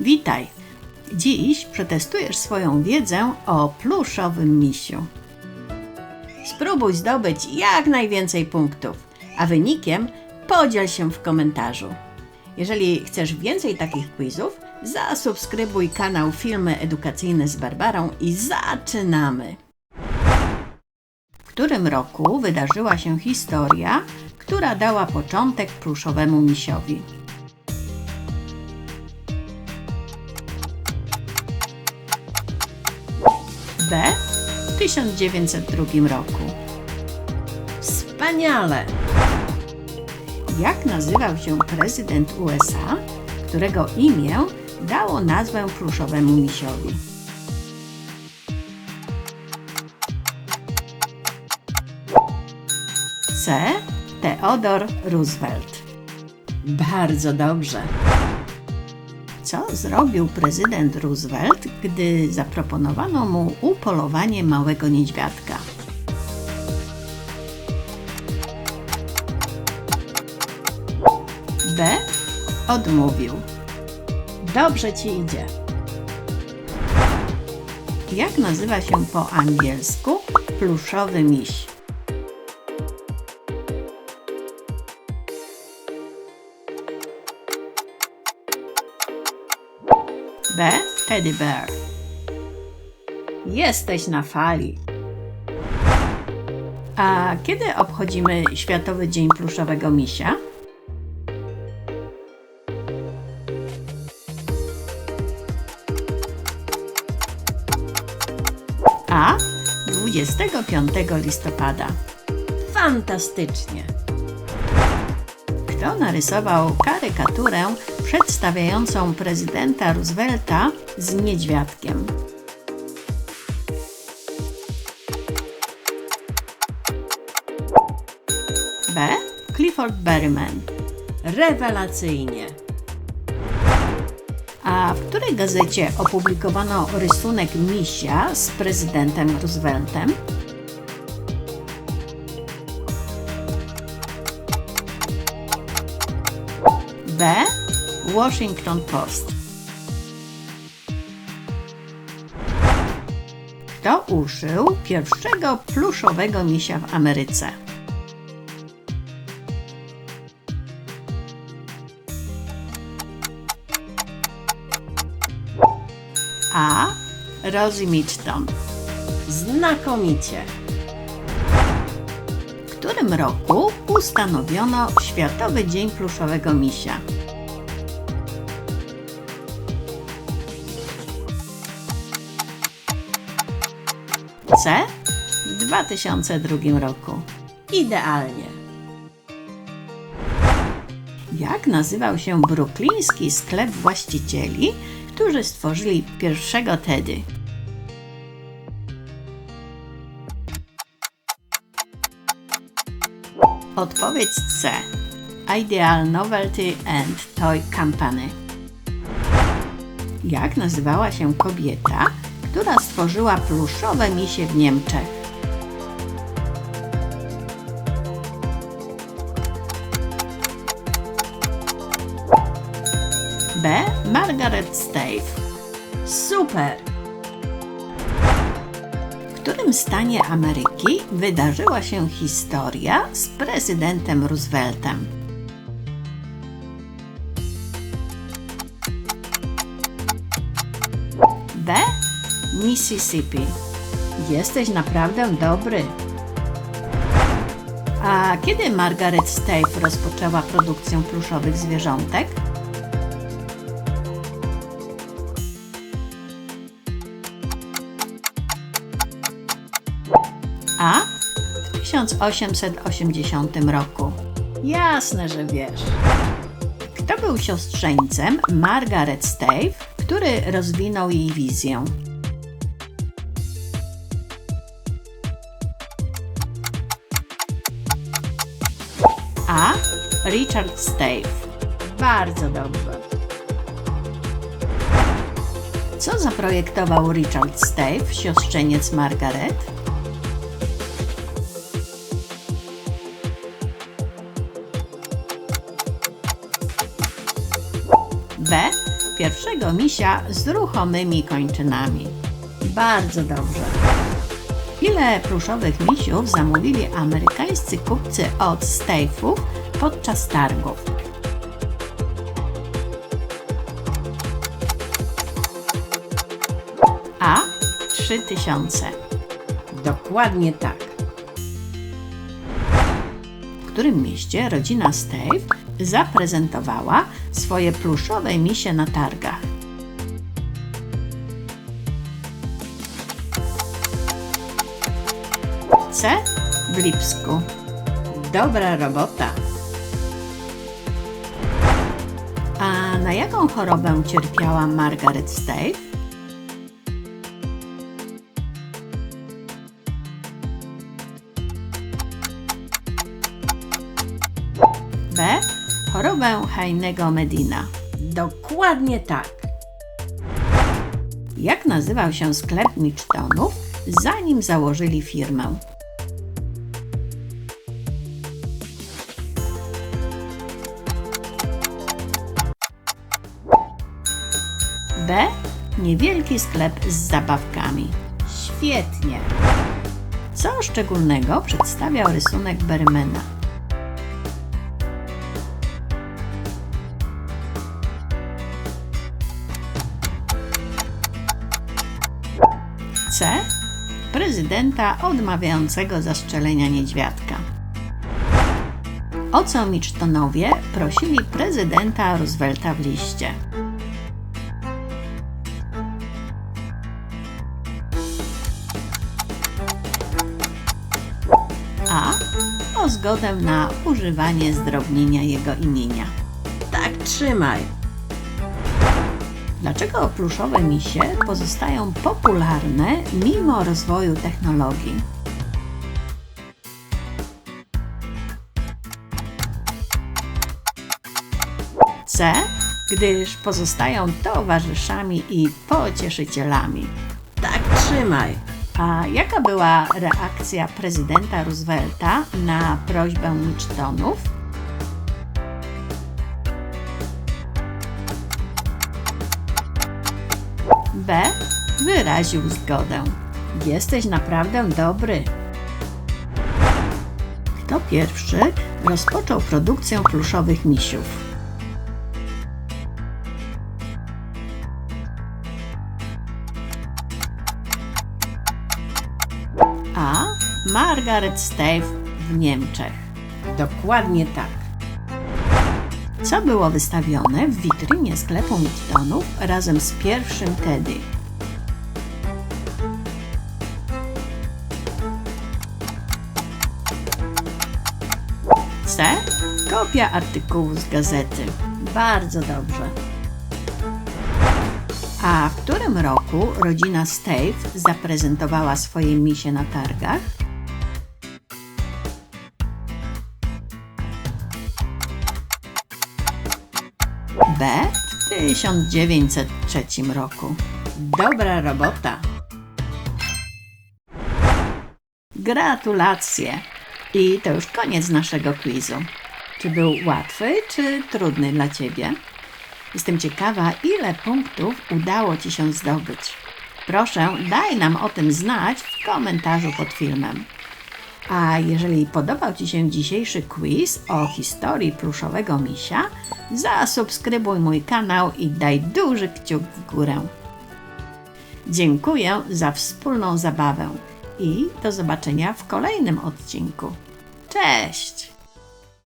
Witaj! Dziś przetestujesz swoją wiedzę o pluszowym misiu. Spróbuj zdobyć jak najwięcej punktów, a wynikiem podziel się w komentarzu. Jeżeli chcesz więcej takich quizów, zasubskrybuj kanał Filmy Edukacyjne z Barbarą i zaczynamy! W którym roku wydarzyła się historia, która dała początek pluszowemu misiowi? B. W 1902 roku. Wspaniale! Jak nazywał się prezydent USA, którego imię dało nazwę pluszowemu misiowi? C. Theodore Roosevelt. Bardzo dobrze. Co zrobił prezydent Roosevelt, gdy zaproponowano mu upolowanie małego niedźwiadka? B. Odmówił. Dobrze ci idzie. Jak nazywa się po angielsku pluszowy miś? B. Teddy bear. Jesteś na fali. A kiedy obchodzimy Światowy Dzień Pluszowego Misia? A 25 listopada. Fantastycznie! Kto narysował karykaturę przedstawiającą prezydenta Roosevelta z niedźwiadkiem? B. Clifford Berryman. Rewelacyjnie! A w której gazecie opublikowano rysunek misia z prezydentem Rooseveltem? B. Washington Post. Kto uszył pierwszego pluszowego misia w Ameryce? A. Rosie Mitchton. Znakomicie. W którym roku ustanowiono Światowy Dzień Pluszowego Misia? W 2002 roku. Idealnie. Jak nazywał się brukliński sklep właścicieli, którzy stworzyli pierwszego Teddy? Odpowiedź C. Ideal Novelty and Toy Company. Jak nazywała się kobieta, która stworzyła pluszowe misie w Niemczech? B. Margaret Stave. Super! W którym stanie Ameryki wydarzyła się historia z prezydentem Rooseveltem? B. Mississippi. Jesteś naprawdę dobry. A kiedy Margaret Stave rozpoczęła produkcję pluszowych zwierzątek? A w 1880 roku. Jasne, że wiesz. Kto był siostrzeńcem Margaret Stave, który rozwinął jej wizję? Richard Stave. Bardzo dobrze. Co zaprojektował Richard Stave, siostrzeniec Margaret? B. pierwszego misia z ruchomymi kończynami. Bardzo dobrze. Ile pluszowych misiów zamówili amerykańscy kupcy od Steifu podczas targów? A. 3000. Dokładnie tak. W którym mieście rodzina Stave zaprezentowała swoje pluszowe misie na targach? W Lipsku. Dobra robota. Na jaką chorobę cierpiała Margaret Stave? B. Chorobę Heinego Medina. Dokładnie tak. Jak nazywał się sklep Mitchtonów, zanim założyli firmę? Niewielki sklep z zabawkami. Świetnie. Co szczególnego przedstawiał rysunek Bermena? C. Prezydenta odmawiającego zastrzelenia niedźwiadka. O co Mitchtonowie prosili prezydenta Roosevelta w liście? A. O zgodę na używanie zdrobnienia jego imienia. Tak trzymaj. Dlaczego pluszowe misie pozostają popularne mimo rozwoju technologii? C. Gdyż pozostają towarzyszami i pocieszycielami. Tak trzymaj. A jaka była reakcja prezydenta Roosevelta na prośbę Mitchtonów? B. Wyraził zgodę. Jesteś naprawdę dobry. Kto pierwszy rozpoczął produkcję pluszowych misiów? Margaret Stave w Niemczech. Dokładnie tak. Co było wystawione w witrynie sklepu Mittonów razem z pierwszym Teddy? C. Kopia artykułu z gazety. Bardzo dobrze. A w którym roku rodzina Stave zaprezentowała swoje misie na targach? 1903 roku. Dobra robota. Gratulacje. I to już koniec naszego quizu. Czy był łatwy, czy trudny dla Ciebie? Jestem ciekawa, ile punktów udało Ci się zdobyć. Proszę, daj nam o tym znać w komentarzu pod filmem. A jeżeli podobał Ci się dzisiejszy quiz o historii pluszowego misia, zasubskrybuj mój kanał i daj duży kciuk w górę. Dziękuję za wspólną zabawę i do zobaczenia w kolejnym odcinku. Cześć!